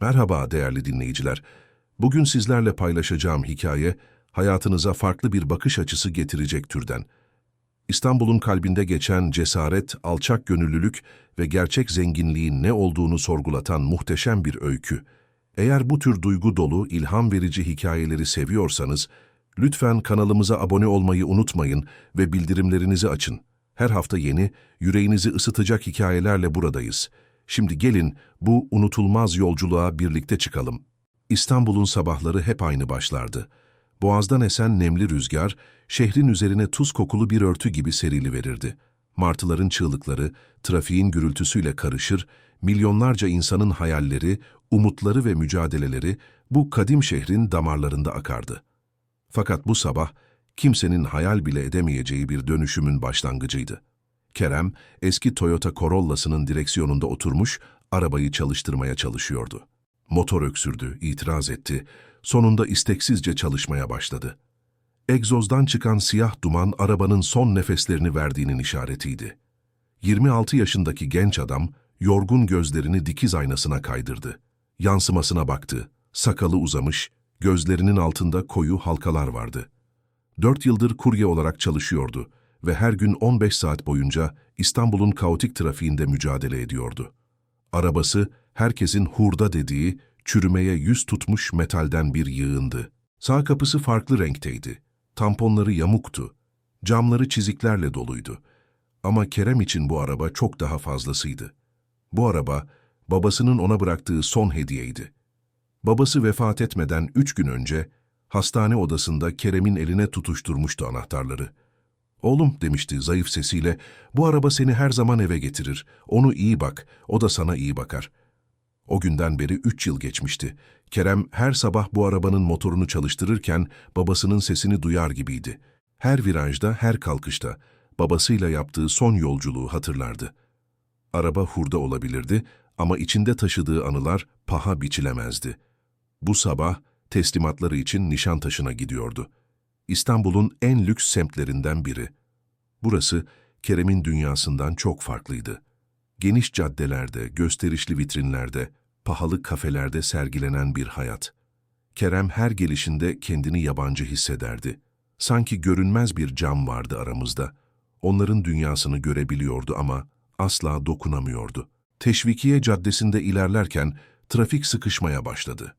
Merhaba değerli dinleyiciler. Bugün sizlerle paylaşacağım hikaye, hayatınıza farklı bir bakış açısı getirecek türden. İstanbul'un kalbinde geçen cesaret, alçak gönüllülük ve gerçek zenginliğin ne olduğunu sorgulatan muhteşem bir öykü. Eğer bu tür duygu dolu, ilham verici hikayeleri seviyorsanız, lütfen kanalımıza abone olmayı unutmayın ve bildirimlerinizi açın. Her hafta yeni, yüreğinizi ısıtacak hikayelerle buradayız. Şimdi gelin bu unutulmaz yolculuğa birlikte çıkalım. İstanbul'un sabahları hep aynı başlardı. Boğazdan esen nemli rüzgar, şehrin üzerine tuz kokulu bir örtü gibi serili verirdi. Martıların çığlıkları, trafiğin gürültüsüyle karışır, milyonlarca insanın hayalleri, umutları ve mücadeleleri bu kadim şehrin damarlarında akardı. Fakat bu sabah kimsenin hayal bile edemeyeceği bir dönüşümün başlangıcıydı. Kerem, eski Toyota Corolla'sının direksiyonunda oturmuş, arabayı çalıştırmaya çalışıyordu. Motor öksürdü, itiraz etti, sonunda isteksizce çalışmaya başladı. Egzozdan çıkan siyah duman arabanın son nefeslerini verdiğinin işaretiydi. 26 yaşındaki genç adam, yorgun gözlerini dikiz aynasına kaydırdı. Yansımasına baktı, sakalı uzamış, gözlerinin altında koyu halkalar vardı. Dört yıldır kurye olarak çalışıyordu ve her gün 15 saat boyunca İstanbul'un kaotik trafiğinde mücadele ediyordu. Arabası, herkesin hurda dediği, çürümeye yüz tutmuş metalden bir yığındı. Sağ kapısı farklı renkteydi. Tamponları yamuktu. Camları çiziklerle doluydu. Ama Kerem için bu araba çok daha fazlasıydı. Bu araba, babasının ona bıraktığı son hediyeydi. Babası vefat etmeden üç gün önce, hastane odasında Kerem'in eline tutuşturmuştu anahtarları. Oğlum demişti zayıf sesiyle, bu araba seni her zaman eve getirir. Onu iyi bak, o da sana iyi bakar. O günden beri üç yıl geçmişti. Kerem her sabah bu arabanın motorunu çalıştırırken babasının sesini duyar gibiydi. Her virajda, her kalkışta babasıyla yaptığı son yolculuğu hatırlardı. Araba hurda olabilirdi ama içinde taşıdığı anılar paha biçilemezdi. Bu sabah teslimatları için Nişantaşı'na gidiyordu. İstanbul'un en lüks semtlerinden biri. Burası Kerem'in dünyasından çok farklıydı. Geniş caddelerde, gösterişli vitrinlerde, pahalı kafelerde sergilenen bir hayat. Kerem her gelişinde kendini yabancı hissederdi. Sanki görünmez bir cam vardı aramızda. Onların dünyasını görebiliyordu ama asla dokunamıyordu. Teşvikiye Caddesi'nde ilerlerken trafik sıkışmaya başladı.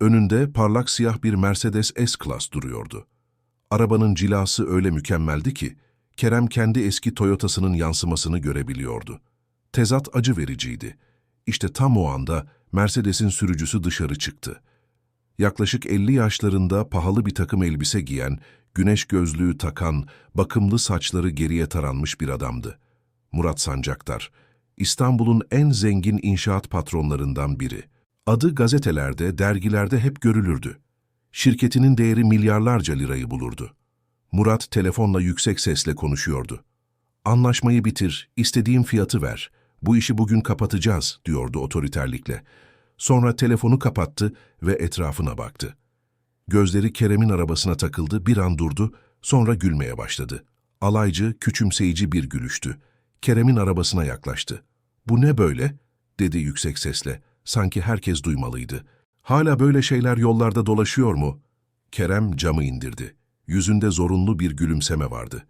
Önünde parlak siyah bir Mercedes S-Class duruyordu. Arabanın cilası öyle mükemmeldi ki, Kerem kendi eski Toyota'sının yansımasını görebiliyordu. Tezat acı vericiydi. İşte tam o anda Mercedes'in sürücüsü dışarı çıktı. Yaklaşık 50 yaşlarında pahalı bir takım elbise giyen, güneş gözlüğü takan, bakımlı saçları geriye taranmış bir adamdı. Murat Sancaktar, İstanbul'un en zengin inşaat patronlarından biri. Adı gazetelerde, dergilerde hep görülürdü. Şirketinin değeri milyarlarca lirayı bulurdu. Murat telefonla yüksek sesle konuşuyordu. Anlaşmayı bitir, istediğim fiyatı ver. Bu işi bugün kapatacağız, diyordu otoriterlikle. Sonra telefonu kapattı ve etrafına baktı. Gözleri Kerem'in arabasına takıldı, bir an durdu, sonra gülmeye başladı. Alaycı, küçümseyici bir gülüştü. Kerem'in arabasına yaklaştı. ''Bu ne böyle?'' dedi yüksek sesle. Sanki herkes duymalıydı. ''Hala böyle şeyler yollarda dolaşıyor mu?'' Kerem camı indirdi. Yüzünde zorunlu bir gülümseme vardı.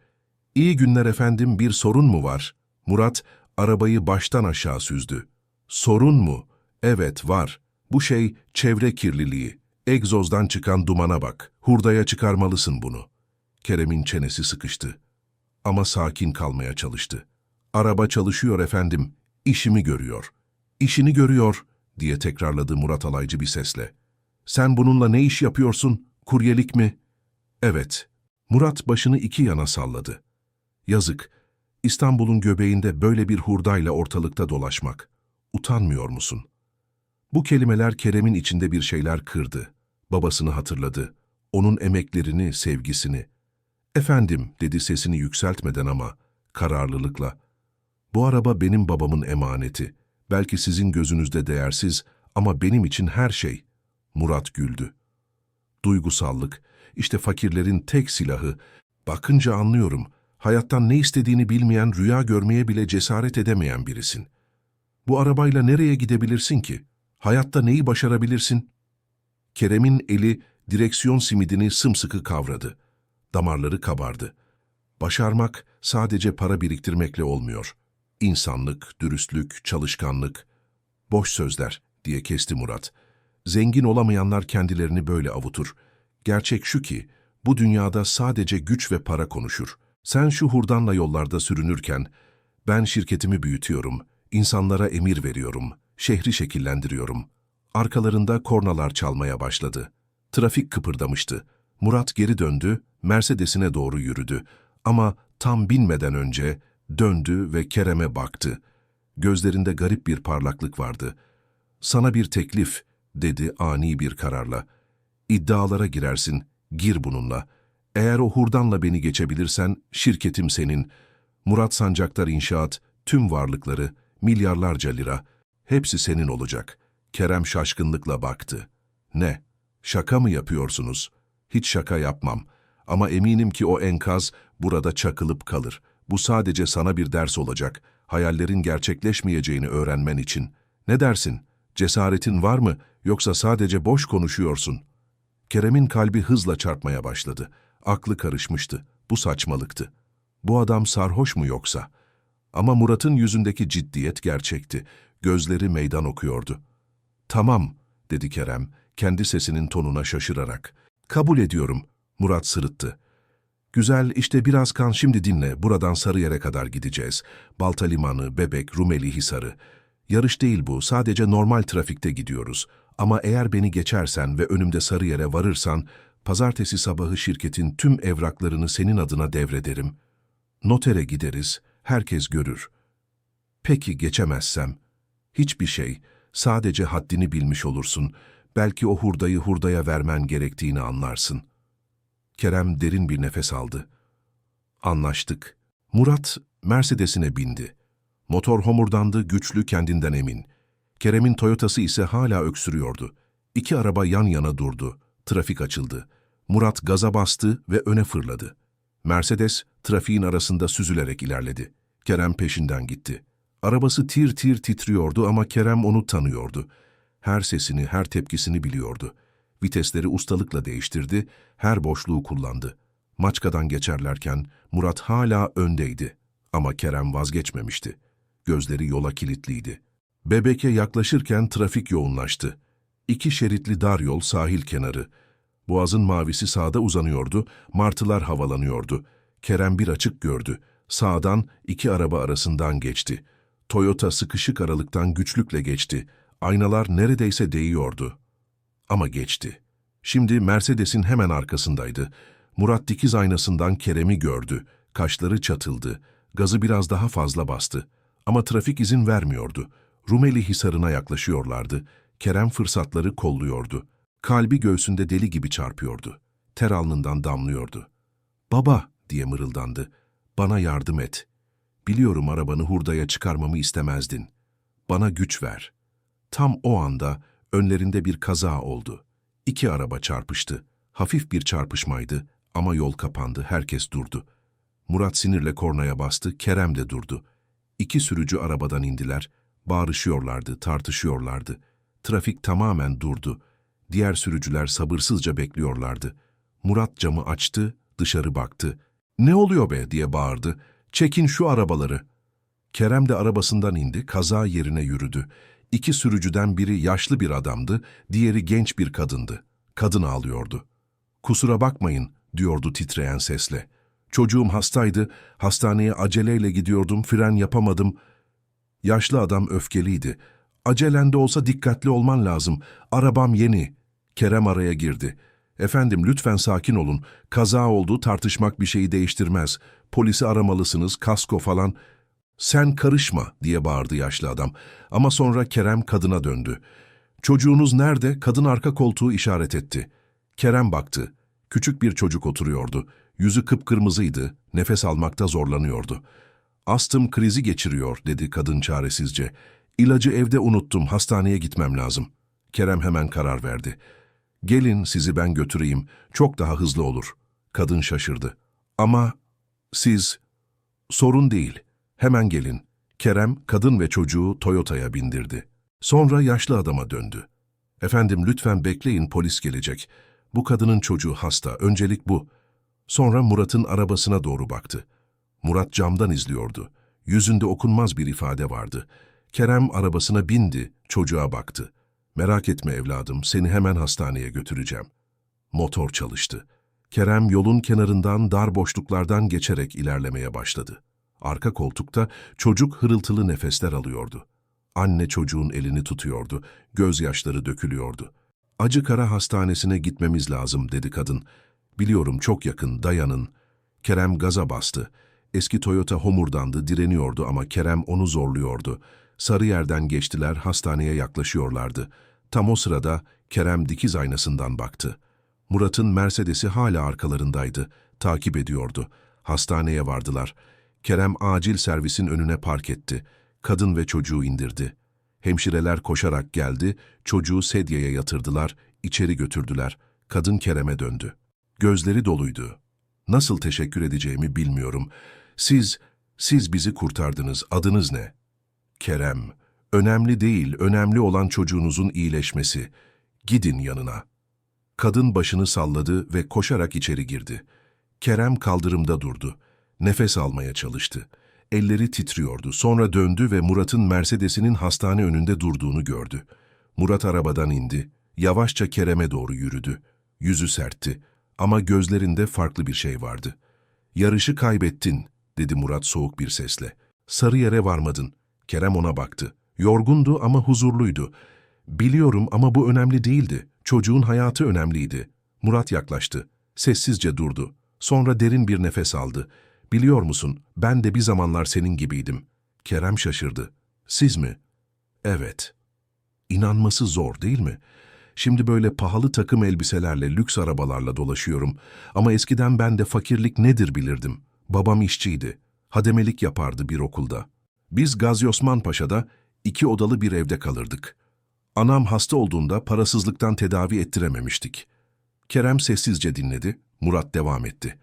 ''İyi günler efendim, bir sorun mu var?'' Murat arabayı baştan aşağı süzdü. ''Sorun mu?'' ''Evet, var. Bu şey çevre kirliliği. Egzozdan çıkan dumana bak. Hurdaya çıkarmalısın bunu.'' Kerem'in çenesi sıkıştı. Ama sakin kalmaya çalıştı. ''Araba çalışıyor efendim. İşimi görüyor.'' ''İşini görüyor.'' Diye tekrarladı Murat alaycı bir sesle. ''Sen bununla ne iş yapıyorsun? Kuryelik mi?'' ''Evet.'' Murat başını iki yana salladı. Yazık, İstanbul'un göbeğinde böyle bir hurdayla ortalıkta dolaşmak. Utanmıyor musun? Bu kelimeler Kerem'in içinde bir şeyler kırdı. Babasını hatırladı. Onun emeklerini, sevgisini. Efendim, dedi sesini yükseltmeden ama kararlılıkla. Bu araba benim babamın emaneti. Belki sizin gözünüzde değersiz ama benim için her şey. Murat güldü. Duygusallık, işte fakirlerin tek silahı. Bakınca anlıyorum, hayattan ne istediğini bilmeyen, rüya görmeye bile cesaret edemeyen birisin. Bu arabayla nereye gidebilirsin ki? Hayatta neyi başarabilirsin? Kerem'in eli direksiyon simidini sımsıkı kavradı. Damarları kabardı. Başarmak sadece para biriktirmekle olmuyor. İnsanlık, dürüstlük, çalışkanlık. Boş sözler diye kesti Murat. Zengin olamayanlar kendilerini böyle avutur. Gerçek şu ki, bu dünyada sadece güç ve para konuşur. Sen şu hurdanla yollarda sürünürken, ben şirketimi büyütüyorum, insanlara emir veriyorum, şehri şekillendiriyorum. Arkalarında kornalar çalmaya başladı. Trafik kıpırdamıştı. Murat geri döndü, Mercedes'ine doğru yürüdü. Ama tam binmeden önce döndü ve Kerem'e baktı. Gözlerinde garip bir parlaklık vardı. Sana bir teklif, dedi ani bir kararla. İddialara girersin, gir bununla. Eğer o hurdanla beni geçebilirsen, şirketim senin. Murat Sancaktar İnşaat, tüm varlıkları, milyarlarca lira, hepsi senin olacak. Kerem şaşkınlıkla baktı. Ne? Şaka mı yapıyorsunuz? Hiç şaka yapmam. Ama eminim ki o enkaz burada çakılıp kalır. Bu sadece sana bir ders olacak. Hayallerin gerçekleşmeyeceğini öğrenmen için. Ne dersin? Cesaretin var mı yoksa sadece boş konuşuyorsun? Kerem'in kalbi hızla çarpmaya başladı. Aklı karışmıştı. Bu saçmalıktı. Bu adam sarhoş mu yoksa? Ama Murat'ın yüzündeki ciddiyet gerçekti. Gözleri meydan okuyordu. Tamam, dedi Kerem, kendi sesinin tonuna şaşırarak. Kabul ediyorum, Murat sırıttı. Güzel, işte biraz kan şimdi dinle, buradan Sarıyer'e kadar gideceğiz. Balta Limanı, Bebek, Rumeli Hisarı. Yarış değil bu, sadece normal trafikte gidiyoruz. Ama eğer beni geçersen ve önümde Sarıyer'e varırsan, pazartesi sabahı şirketin tüm evraklarını senin adına devrederim. Notere gideriz, herkes görür. Peki geçemezsem? Hiçbir şey, sadece haddini bilmiş olursun. Belki o hurdayı hurdaya vermen gerektiğini anlarsın. Kerem derin bir nefes aldı. Anlaştık. Murat Mercedes'ine bindi. Motor homurdandı, güçlü, kendinden emin. Kerem'in Toyota'sı ise hala öksürüyordu. İki araba yan yana durdu. Trafik açıldı. Murat gaza bastı ve öne fırladı. Mercedes, trafiğin arasında süzülerek ilerledi. Kerem peşinden gitti. Arabası tir tir titriyordu ama Kerem onu tanıyordu. Her sesini, her tepkisini biliyordu. Vitesleri ustalıkla değiştirdi, her boşluğu kullandı. Maçkadan geçerlerken Murat hala öndeydi. Ama Kerem vazgeçmemişti. Gözleri yola kilitliydi. Bebek'e yaklaşırken trafik yoğunlaştı. İki şeritli dar yol sahil kenarı. Boğazın mavisi sağda uzanıyordu, martılar havalanıyordu. Kerem bir açık gördü. Sağdan iki araba arasından geçti. Toyota sıkışık aralıktan güçlükle geçti. Aynalar neredeyse değiyordu. Ama geçti. Şimdi Mercedes'in hemen arkasındaydı. Murat dikiz aynasından Kerem'i gördü. Kaşları çatıldı. Gazı biraz daha fazla bastı. Ama trafik izin vermiyordu. Rumeli Hisarı'na yaklaşıyorlardı. Kerem fırsatları kolluyordu. Kalbi göğsünde deli gibi çarpıyordu. Ter alnından damlıyordu. ''Baba!'' diye mırıldandı. ''Bana yardım et. Biliyorum arabanı hurdaya çıkarmamı istemezdin. Bana güç ver.'' Tam o anda önlerinde bir kaza oldu. İki araba çarpıştı. Hafif bir çarpışmaydı ama yol kapandı, herkes durdu. Murat sinirle kornaya bastı, Kerem de durdu. İki sürücü arabadan indiler, bağırışıyorlardı, tartışıyorlardı. Trafik tamamen durdu. Diğer sürücüler sabırsızca bekliyorlardı. Murat camı açtı, dışarı baktı. ''Ne oluyor be?'' diye bağırdı. ''Çekin şu arabaları.'' Kerem de arabasından indi, kaza yerine yürüdü. İki sürücüden biri yaşlı bir adamdı, diğeri genç bir kadındı. Kadın ağlıyordu. ''Kusura bakmayın.'' diyordu titreyen sesle. ''Çocuğum hastaydı, hastaneye aceleyle gidiyordum, fren yapamadım.'' Yaşlı adam öfkeliydi. ''Acelen de olsa dikkatli olman lazım. Arabam yeni.'' Kerem araya girdi. ''Efendim lütfen sakin olun. Kaza oldu, tartışmak bir şeyi değiştirmez. Polisi aramalısınız, kasko falan.'' ''Sen karışma.'' diye bağırdı yaşlı adam. Ama sonra Kerem kadına döndü. ''Çocuğunuz nerede?'' Kadın arka koltuğu işaret etti. Kerem baktı. Küçük bir çocuk oturuyordu. Yüzü kıpkırmızıydı, nefes almakta zorlanıyordu. ''Astım krizi geçiriyor.'' dedi kadın çaresizce. ''İlacı evde unuttum, hastaneye gitmem lazım.'' Kerem hemen karar verdi. ''Gelin sizi ben götüreyim, çok daha hızlı olur.'' Kadın şaşırdı. ''Ama siz...'' ''Sorun değil.'' Hemen gelin. Kerem, kadın ve çocuğu Toyota'ya bindirdi. Sonra yaşlı adama döndü. Efendim lütfen bekleyin polis gelecek. Bu kadının çocuğu hasta, öncelik bu. Sonra Murat'ın arabasına doğru baktı. Murat camdan izliyordu. Yüzünde okunmaz bir ifade vardı. Kerem arabasına bindi, çocuğa baktı. Merak etme evladım, seni hemen hastaneye götüreceğim. Motor çalıştı. Kerem yolun kenarından dar boşluklardan geçerek ilerlemeye başladı. Arka koltukta çocuk hırıltılı nefesler alıyordu. Anne çocuğun elini tutuyordu, gözyaşları dökülüyordu. Acı Kara Hastanesi'ne gitmemiz lazım dedi kadın. Biliyorum çok yakın, dayanın. Kerem gaza bastı. Eski Toyota homurdandı, direniyordu ama Kerem onu zorluyordu. Sarıyer'den geçtiler, hastaneye yaklaşıyorlardı. Tam o sırada Kerem dikiz aynasından baktı. Murat'ın Mercedes'i hala arkalarındaydı. Takip ediyordu. Hastaneye vardılar. Kerem acil servisin önüne park etti. Kadın ve çocuğu indirdi. Hemşireler koşarak geldi, çocuğu sedyeye yatırdılar, içeri götürdüler. Kadın Kerem'e döndü. Gözleri doluydu. Nasıl teşekkür edeceğimi bilmiyorum. Siz, siz bizi kurtardınız. Adınız ne? Kerem. Önemli değil, önemli olan çocuğunuzun iyileşmesi. Gidin yanına. Kadın başını salladı ve koşarak içeri girdi. Kerem kaldırımda durdu. Nefes almaya çalıştı. Elleri titriyordu. Sonra döndü ve Murat'ın Mercedes'inin hastane önünde durduğunu gördü. Murat arabadan indi. Yavaşça Kerem'e doğru yürüdü. Yüzü sertti ama gözlerinde farklı bir şey vardı. Yarışı kaybettin, dedi Murat soğuk bir sesle. Sarı yere varmadın. Kerem ona baktı. Yorgundu ama huzurluydu. Biliyorum ama bu önemli değildi. Çocuğun hayatı önemliydi. Murat yaklaştı. Sessizce durdu. Sonra derin bir nefes aldı. Biliyor musun, ben de bir zamanlar senin gibiydim. Kerem şaşırdı. Siz mi? Evet. İnanması zor değil mi? Şimdi böyle pahalı takım elbiselerle, lüks arabalarla dolaşıyorum. Ama eskiden ben de fakirlik nedir bilirdim. Babam işçiydi. Hademelik yapardı bir okulda. Biz Gazi Osman Paşa'da iki odalı bir evde kalırdık. Anam hasta olduğunda parasızlıktan tedavi ettirememiştik. Kerem sessizce dinledi, Murat devam etti.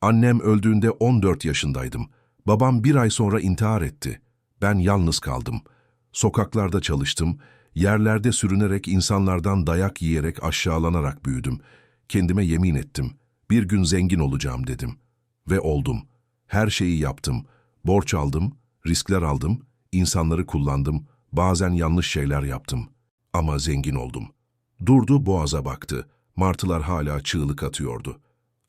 Annem öldüğünde 14 yaşındaydım. Babam bir ay sonra intihar etti. Ben yalnız kaldım. Sokaklarda çalıştım, yerlerde sürünerek insanlardan dayak yiyerek aşağılanarak büyüdüm. Kendime yemin ettim. Bir gün zengin olacağım dedim. Ve oldum. Her şeyi yaptım. Borç aldım, riskler aldım, insanları kullandım, bazen yanlış şeyler yaptım. Ama zengin oldum. Durdu boğaza baktı. Martılar hala çığlık atıyordu.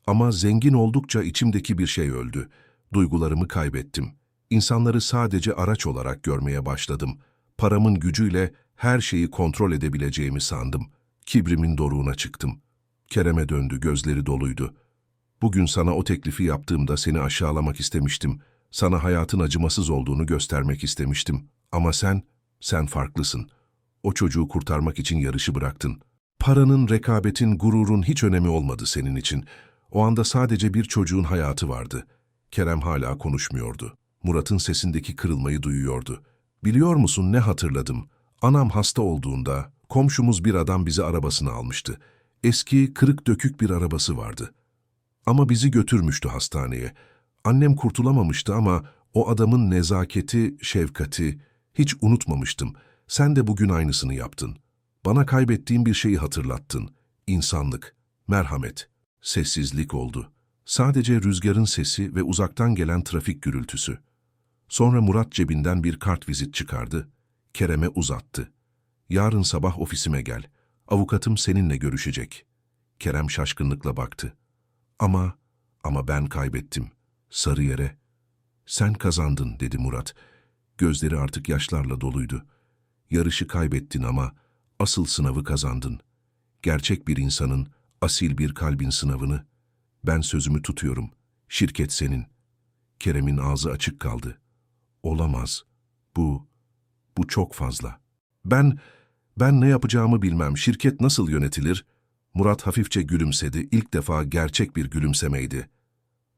Ama zengin oldukça içimdeki bir şey öldü. Duygularımı kaybettim. İnsanları sadece araç olarak görmeye başladım. Paramın gücüyle her şeyi kontrol edebileceğimi sandım. Kibrimin doruğuna çıktım. Kerem'e döndü, gözleri doluydu. Bugün sana o teklifi yaptığımda seni aşağılamak istemiştim. Sana hayatın acımasız olduğunu göstermek istemiştim. Ama sen, sen farklısın. O çocuğu kurtarmak için yarışı bıraktın. Paranın, rekabetin, gururun hiç önemi olmadı senin için. O anda sadece bir çocuğun hayatı vardı. Kerem hala konuşmuyordu. Murat'ın sesindeki kırılmayı duyuyordu. Biliyor musun ne hatırladım? Anam hasta olduğunda komşumuz bir adam bizi arabasına almıştı. Eski, kırık dökük bir arabası vardı. Ama bizi götürmüştü hastaneye. Annem kurtulamamıştı ama o adamın nezaketi, şefkati hiç unutmamıştım. Sen de bugün aynısını yaptın. Bana kaybettiğim bir şeyi hatırlattın. İnsanlık, merhamet. Sessizlik oldu. Sadece rüzgarın sesi ve uzaktan gelen trafik gürültüsü. Sonra Murat cebinden bir kart vizit çıkardı. Kerem'e uzattı. Yarın sabah ofisime gel. Avukatım seninle görüşecek. Kerem şaşkınlıkla baktı. Ama, ama ben kaybettim. Sarı yere. Sen kazandın dedi Murat. Gözleri artık yaşlarla doluydu. Yarışı kaybettin ama asıl sınavı kazandın. Gerçek bir insanın, asil bir kalbin sınavını. Ben sözümü tutuyorum. Şirket senin. Kerem'in ağzı açık kaldı. Olamaz. Bu, bu çok fazla. Ben, ben ne yapacağımı bilmem. Şirket nasıl yönetilir? Murat hafifçe gülümsedi. İlk defa gerçek bir gülümsemeydi.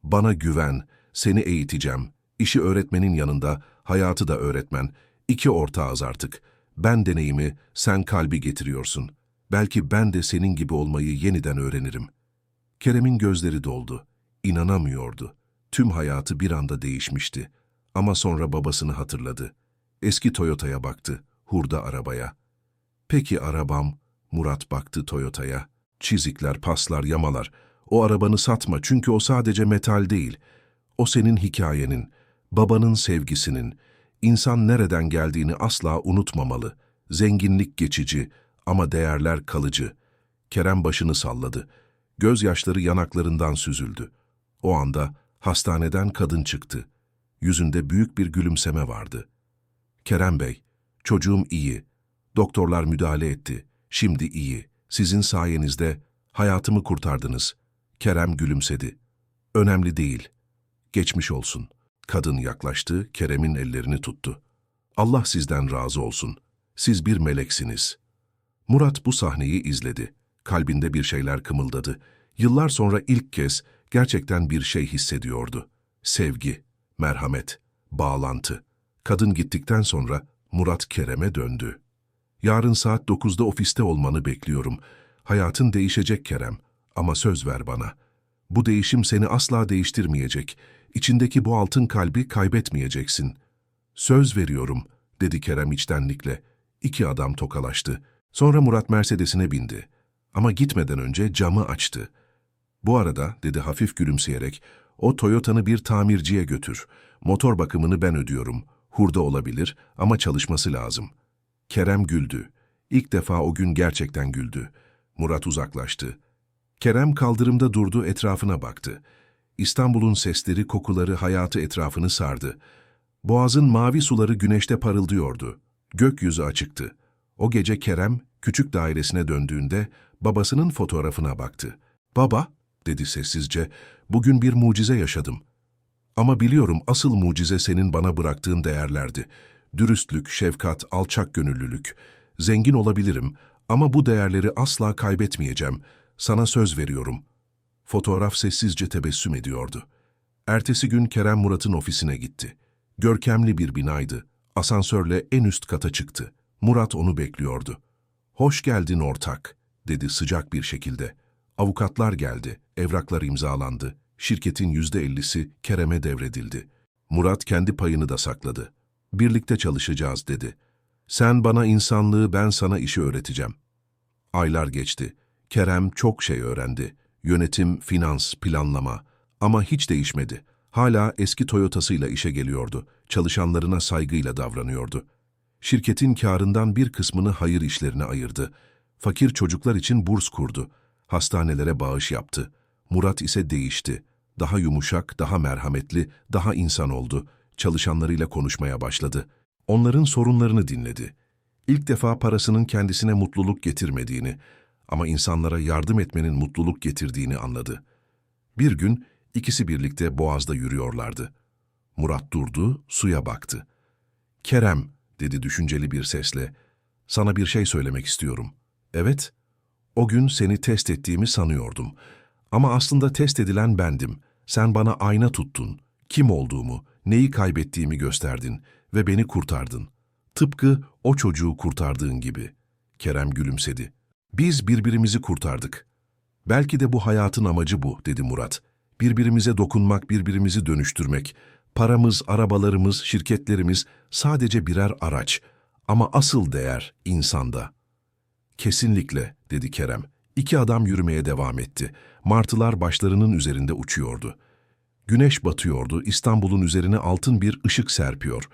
Bana güven, seni eğiteceğim. İşi öğretmenin yanında, hayatı da öğretmen. İki ortağız artık. Ben deneyimi, sen kalbi getiriyorsun. Belki ben de senin gibi olmayı yeniden öğrenirim. Kerem'in gözleri doldu. İnanamıyordu. Tüm hayatı bir anda değişmişti. Ama sonra babasını hatırladı. Eski Toyota'ya baktı. hurda arabaya. Peki arabam, Murat baktı Toyota'ya. Çizikler, paslar, yamalar. O arabanı satma çünkü o sadece metal değil. O senin hikayenin, babanın sevgisinin. İnsan nereden geldiğini asla unutmamalı. Zenginlik geçici ama değerler kalıcı. Kerem başını salladı. Gözyaşları yanaklarından süzüldü. O anda hastaneden kadın çıktı. Yüzünde büyük bir gülümseme vardı. Kerem Bey, çocuğum iyi. Doktorlar müdahale etti. Şimdi iyi. Sizin sayenizde hayatımı kurtardınız. Kerem gülümsedi. Önemli değil. Geçmiş olsun. Kadın yaklaştı, Kerem'in ellerini tuttu. Allah sizden razı olsun. Siz bir meleksiniz. Murat bu sahneyi izledi. Kalbinde bir şeyler kımıldadı. Yıllar sonra ilk kez gerçekten bir şey hissediyordu. Sevgi, merhamet, bağlantı. Kadın gittikten sonra Murat Kerem'e döndü. Yarın saat 9'da ofiste olmanı bekliyorum. Hayatın değişecek Kerem ama söz ver bana. Bu değişim seni asla değiştirmeyecek. İçindeki bu altın kalbi kaybetmeyeceksin. Söz veriyorum, dedi Kerem içtenlikle. İki adam tokalaştı. Sonra Murat Mercedes'ine bindi. Ama gitmeden önce camı açtı. Bu arada, dedi hafif gülümseyerek, o Toyota'nı bir tamirciye götür. Motor bakımını ben ödüyorum. Hurda olabilir ama çalışması lazım. Kerem güldü. İlk defa o gün gerçekten güldü. Murat uzaklaştı. Kerem kaldırımda durdu, etrafına baktı. İstanbul'un sesleri, kokuları hayatı etrafını sardı. Boğazın mavi suları güneşte parıldıyordu. Gökyüzü açıktı. O gece Kerem, küçük dairesine döndüğünde babasının fotoğrafına baktı. Baba, dedi sessizce, bugün bir mucize yaşadım. Ama biliyorum asıl mucize senin bana bıraktığın değerlerdi. Dürüstlük, şefkat, alçak gönüllülük. Zengin olabilirim ama bu değerleri asla kaybetmeyeceğim. Sana söz veriyorum. Fotoğraf sessizce tebessüm ediyordu. Ertesi gün Kerem Murat'ın ofisine gitti. Görkemli bir binaydı. Asansörle en üst kata çıktı. Murat onu bekliyordu. Hoş geldin ortak, dedi sıcak bir şekilde. Avukatlar geldi, evraklar imzalandı. Şirketin yüzde ellisi Kerem'e devredildi. Murat kendi payını da sakladı. Birlikte çalışacağız dedi. Sen bana insanlığı, ben sana işi öğreteceğim. Aylar geçti. Kerem çok şey öğrendi. Yönetim, finans, planlama. Ama hiç değişmedi. Hala eski Toyota'sıyla işe geliyordu. Çalışanlarına saygıyla davranıyordu. Şirketin karından bir kısmını hayır işlerine ayırdı. Fakir çocuklar için burs kurdu. Hastanelere bağış yaptı. Murat ise değişti. Daha yumuşak, daha merhametli, daha insan oldu. Çalışanlarıyla konuşmaya başladı. Onların sorunlarını dinledi. İlk defa parasının kendisine mutluluk getirmediğini ama insanlara yardım etmenin mutluluk getirdiğini anladı. Bir gün ikisi birlikte boğazda yürüyorlardı. Murat durdu, suya baktı. Kerem, dedi düşünceli bir sesle, sana bir şey söylemek istiyorum. Evet, o gün seni test ettiğimi sanıyordum. Ama aslında test edilen bendim. Sen bana ayna tuttun. Kim olduğumu, neyi kaybettiğimi gösterdin ve beni kurtardın. Tıpkı o çocuğu kurtardığın gibi. Kerem gülümsedi. Biz birbirimizi kurtardık. Belki de bu hayatın amacı bu, dedi Murat. Birbirimize dokunmak, birbirimizi dönüştürmek. Paramız, arabalarımız, şirketlerimiz sadece birer araç. Ama asıl değer insanda. Kesinlikle, dedi Kerem. İki adam yürümeye devam etti. Martılar başlarının üzerinde uçuyordu. Güneş batıyordu, İstanbul'un üzerine altın bir ışık serpiyor.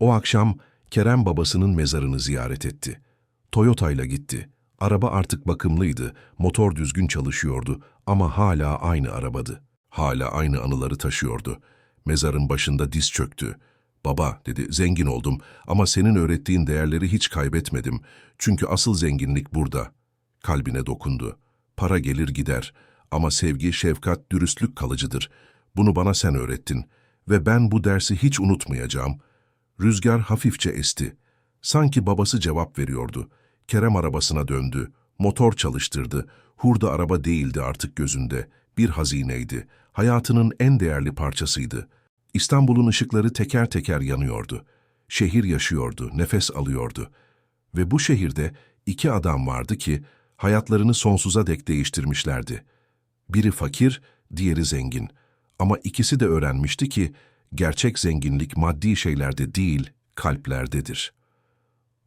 O akşam Kerem babasının mezarını ziyaret etti. Toyota'yla gitti. Araba artık bakımlıydı, motor düzgün çalışıyordu ama hala aynı arabadı. Hala aynı anıları taşıyordu. Mezarın başında diz çöktü. Baba, dedi, zengin oldum ama senin öğrettiğin değerleri hiç kaybetmedim. Çünkü asıl zenginlik burada. Kalbine dokundu. Para gelir gider ama sevgi, şefkat, dürüstlük kalıcıdır. Bunu bana sen öğrettin ve ben bu dersi hiç unutmayacağım. Rüzgar hafifçe esti. Sanki babası cevap veriyordu. Kerem arabasına döndü. Motor çalıştırdı. Hurda araba değildi artık gözünde. Bir hazineydi. Hayatının en değerli parçasıydı. İstanbul'un ışıkları teker teker yanıyordu. Şehir yaşıyordu, nefes alıyordu. Ve bu şehirde iki adam vardı ki hayatlarını sonsuza dek değiştirmişlerdi. Biri fakir, diğeri zengin. Ama ikisi de öğrenmişti ki gerçek zenginlik maddi şeylerde değil, kalplerdedir.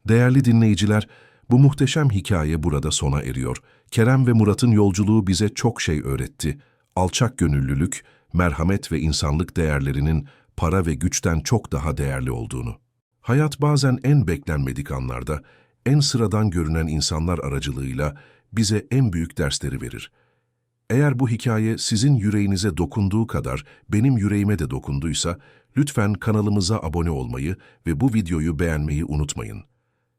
Değerli dinleyiciler, bu muhteşem hikaye burada sona eriyor. Kerem ve Murat'ın yolculuğu bize çok şey öğretti. Alçak gönüllülük, merhamet ve insanlık değerlerinin para ve güçten çok daha değerli olduğunu. Hayat bazen en beklenmedik anlarda, en sıradan görünen insanlar aracılığıyla bize en büyük dersleri verir. Eğer bu hikaye sizin yüreğinize dokunduğu kadar benim yüreğime de dokunduysa, lütfen kanalımıza abone olmayı ve bu videoyu beğenmeyi unutmayın.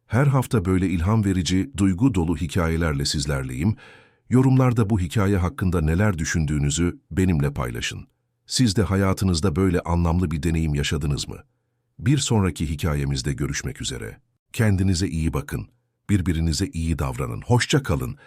Her hafta böyle ilham verici, duygu dolu hikayelerle sizlerleyim. Yorumlarda bu hikaye hakkında neler düşündüğünüzü benimle paylaşın. Siz de hayatınızda böyle anlamlı bir deneyim yaşadınız mı? Bir sonraki hikayemizde görüşmek üzere. Kendinize iyi bakın. Birbirinize iyi davranın. Hoşça kalın.